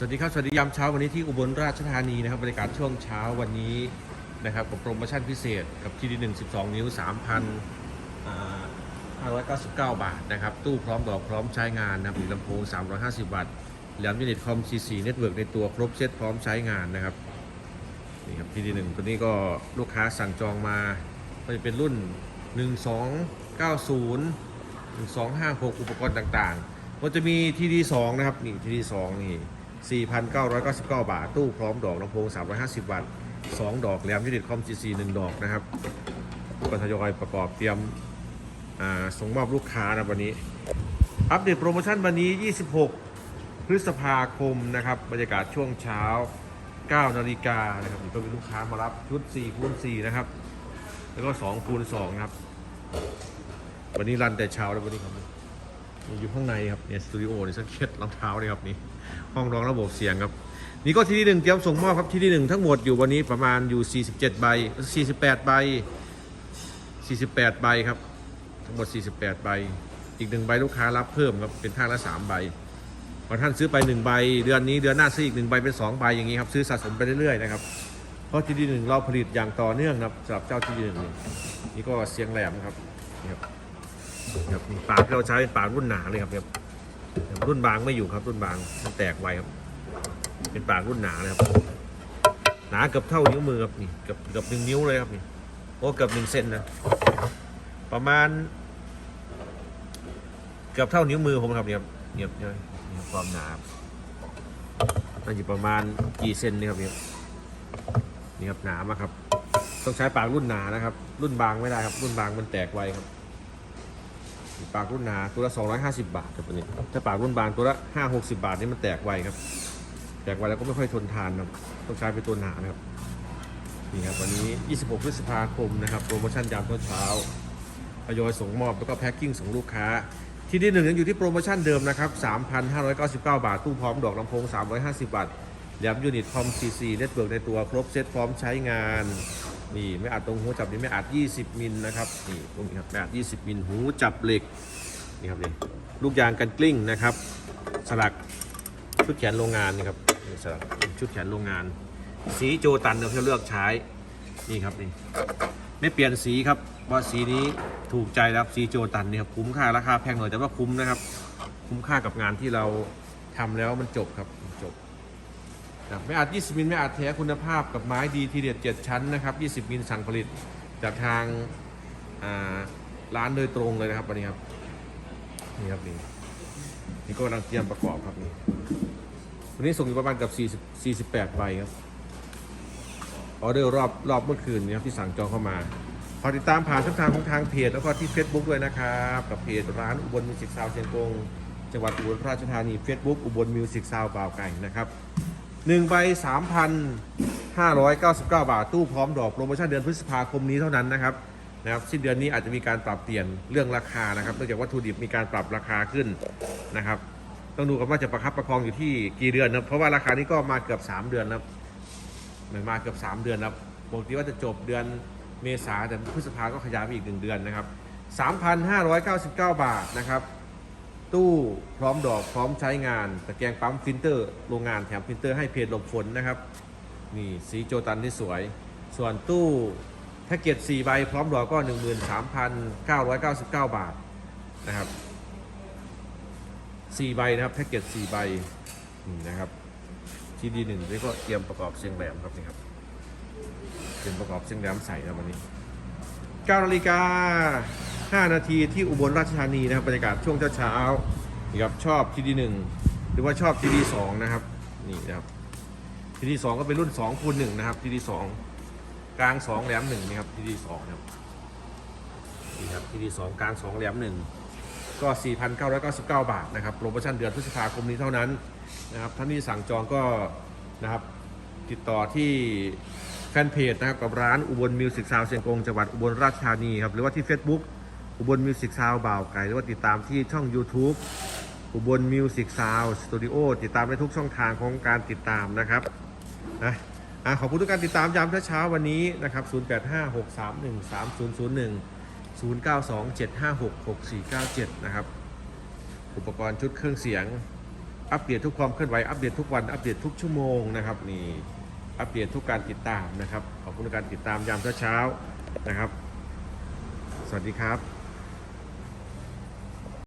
สวัสดีครับ สวัสดียามเช้าวันนี้ที่อุบลราชธานีนะครับบรรยากาศช่วงเช้าวันนี้นะครับกับโปรโมชั่นพิเศษกับทีดีหนึ่งสิบสองนิ้วสามพันห้าร้อยเก้าสิบเก้าบาทนะครับ ตู้พร้อมดอกพร้อมใช้งานนะครับมีลำโพง350วัตต์แหลมยูนิตคอม C4 เน็ตเวิร์กในตัวครบเซตพร้อมใช้งานนะครับนี่ครับทีดีหนึ่งตัวนี้ก็ลูกค้าสั่งจองมาก็จะเป็นรุ่น1290 1256อุปกรณ์ต่างๆ ก็จะมีทีดี2นะครับนี่ทีดี2นี่ 4,999 บาท ตู้พร้อมดอกลำโพง 350 วัตต์2ดอกแหลมยูนิตคอม G4 1ดอกนะครับก็ทยอยประกอบเตรียมส่งมอบลูกค้านะวันนี้ อัปเดตโปรโมชั่นวันนี้ 26 พฤษภาคมนะครับ บรรยากาศช่วงเช้า 9 นาฬิกานะครับก็มีลูกค้ามารับชุด4คูณ4นะครับ แล้วก็2คูณ2นะครับ วันนี้รันแต่เช้าแล้ววันนี้ครับ อยู่ข้างในครับเนี่ยสตูดิโอนี่สังเก็ตรองเท้าเลยครับนี่ห้องรองระบบเสียงครับ นี่ก็ที่ที่หนึ่งเตรียมส่งมอบครับที่ที่หนึ่งทั้งหมดอยู่วันนี้ประมาณอยู่ 47ใบ48ใบ48ใบครับ ทั้งหมด 48ใบอีกหนึ่งใบลูกค้ารับเพิ่มครับเป็นท่างละ3ใบบางท่านซื้อไป1ใบเดือนนี้เดือนหน้าซื้ออีก1ใบเป็น2ใบอย่างนี้ครับซื้อสะสมไปเรื่อยๆนะครับเพราะที่ที่หนึ่งเราผลิตอย่างต่อเนื่องนะครับสำหรับเจ้าที่ที่หนึ่งนี่นี่ก็เสียงแหลมครับนี่ครับ ครับปากที่เราใช้เป็นปากรุ่นหนาเลยครับครับรุ่นบางไม่อยู่ครับ รุ่นบางมันแตกไวครับ เป็นปากรุ่นหนาเลยครับ หนาเกือบเท่านิ้วมือครับนี่เกือบเกือบหนึ่งนิ้วเลยครับนี่โอ้เกือบหนึ่งเซนนะประมาณ เกือบเท่านิ้วมือผมครับเนี่ยเนี่ยครับเนี่ยครับความหนาครับน่าจะประมาณกี่เซนนี่ครับเนี่ยนี่ครับหนามากครับ ต้องใช้ปากรุ่นหนานะครับ รุ่นบางไม่ได้ครับ รุ่นบางมันแตกไวครับ ปากรุ่นหนาตัวละ 250 บาทครับตัวนี้ถ้าปากรุ่นบางตัวละ 5 60 บาทนี่มันแตกไวครับ แตกไวแล้วก็ไม่ค่อยทนทานครับต้องใช้เป็นตัวหนานะครับนี่ครับวันนี้ 26 พฤษภาคมนะครับโปรโมชั่นยามเช้าทยอยส่งมอบแล้วก็แพ็คกิ้งส่งลูกค้า ที่ที่หนึ่งยังอยู่ที่โปรโมชั่นเดิมนะครับ3,599 บาท ตู้พร้อมดอกลำโพง 350 บาทแหลมยูนิตคอม C4 เน็ตเวิร์กในตัวครบเซตพร้อมใช้งาน นี่ไม่อัดตรงหูจับนี่ไม่อัด 20 มิลนะครับนี่ตรงนี้ครับไม่อัด 20 มิลหูจับเหล็กนี่ครับนี่ลูกยางกันกลิ้งนะครับ สลักชุดแขนโรงงานนี่ครับนี่สลักชุดแขนโรงงาน สีโจตันเราเลือกใช้นี่ครับนี่ไม่เปลี่ยนสีครับว่าสีนี้ถูกใจแล้วครับสีโจตันนี่ครับคุ้มค่าราคาแพงหน่อยแต่ว่าคุ้มนะครับ คุ้มค่ากับงานที่เราทำแล้วมันจบครับจบ ครับไม่อาจ20 มิลไม่อาจแท้คุณภาพกับไม้ดีทีเด็ด 7 ชั้นนะครับ 20 มิลสั่งผลิตจากทางร้านโดยตรงเลยนะครับวันนี้ครับนี่ครับนี่นี่ก็กำลังเตรียมประกอบครับนี่วันนี้ส่งอยู่ประมาณกับ40 48ใบครับออเดอร์รอบรอบเมื่อคืนนี้ครับที่สั่งจองเข้ามาขอติดตามผ่านช่องทางของทางเพจแล้วก็ที่ Facebook ด้วยนะครับ กับเพจร้านอุบลมิวสิกซาวเชียงกงจังหวัดอุบลราชธานี Facebook อุบลมิวสิกซาวบ่าวไก่นะครับ หนึ่งใบ3,599 บาท ตู้พร้อมดอกโปรโมชั่นเดือนพฤษภาคมนี้เท่านั้นนะครับนะครับสิ้นเดือนนี้อาจจะมีการปรับเปลี่ยนเรื่องราคานะครับเนื่องจากวัตถุดิบมีการปรับราคาขึ้นนะครับต้องดูกันว่าจะประคับประคองอยู่ที่กี่เดือนนะเพราะว่าราคานี้ก็มาเกือบ 3 เดือนแล้วมันมาเกือบ 3 เดือนแล้วปกติว่าจะจบเดือนเมษาแต่พฤษภาก็ขยายไปอีกหนึ่งเดือนนะครับ 3,599 บาทนะครับ ตู้พร้อมดอกพร้อมใช้งาน ตะแกรงปั๊มฟิลเตอร์โรงงานแถมฟิลเตอร์ให้เพจหลบฝนนะครับ นี่สีโจตันที่สวย ส่วนตู้แพ็กเกจ4ใบพร้อมดอกก็ 13,999 บาทนะครับ4ใบนะครับแพ็กเกจ4ใบนี่นะครับที่ดีหนึ่งนี่ก็เตรียมประกอบเสียงแหลมครับนี่ครับเตรียมประกอบเสียงแหลมใส่นะวันนี้9นาฬิกา 5 นาทีที่อุบลราชธานีนะครับบรรยากาศช่วงเช้าๆนี่ครับชอบทีดีหนึ่งหรือว่าชอบทีดีสองนะครับนี่นะครับทีดีสองก็เป็นรุ่น2คูณหนึ่งนะครับทีดีสองกลาง2แหลมหนึ่งนี่ครับทีดีสองนะครับนี่ครับทีดีสองกลาง2แหลมหนึ่งก็ 4,999 บาทนะครับโปรโมชั่นเดือนพฤษภาคมนี้เท่านั้นนะครับท่านที่สั่งจองก็นะครับติดต่อที่แฟนเพจนะครับกับร้านอุบลมิวสิกซาวเชียงกงจังหวัดอุบลราชธานีครับหรือว่าที่ Facebook อุบลมิวสิกซาวบ่าวไก่หรือว่าติดตามที่ช่อง YouTube อุบลมิวสิกซาวสตูดิโอติดตามได้ทุกช่องทางของการติดตามนะครับนะอะขอบคุณทุกการติดตามยามเช้าวันนี้นะครับ 0856313001 0927566497 นะครับ อุปกรณ์ชุดเครื่องเสียง อัปเดตทุกความเคลื่อนไหว อัปเดตทุกวัน อัปเดตทุกชั่วโมงนะครับนี่ อัปเดตทุกการติดตามนะครับ ขอบคุณการติดตามยามเช้าๆนะครับ สวัสดีครับ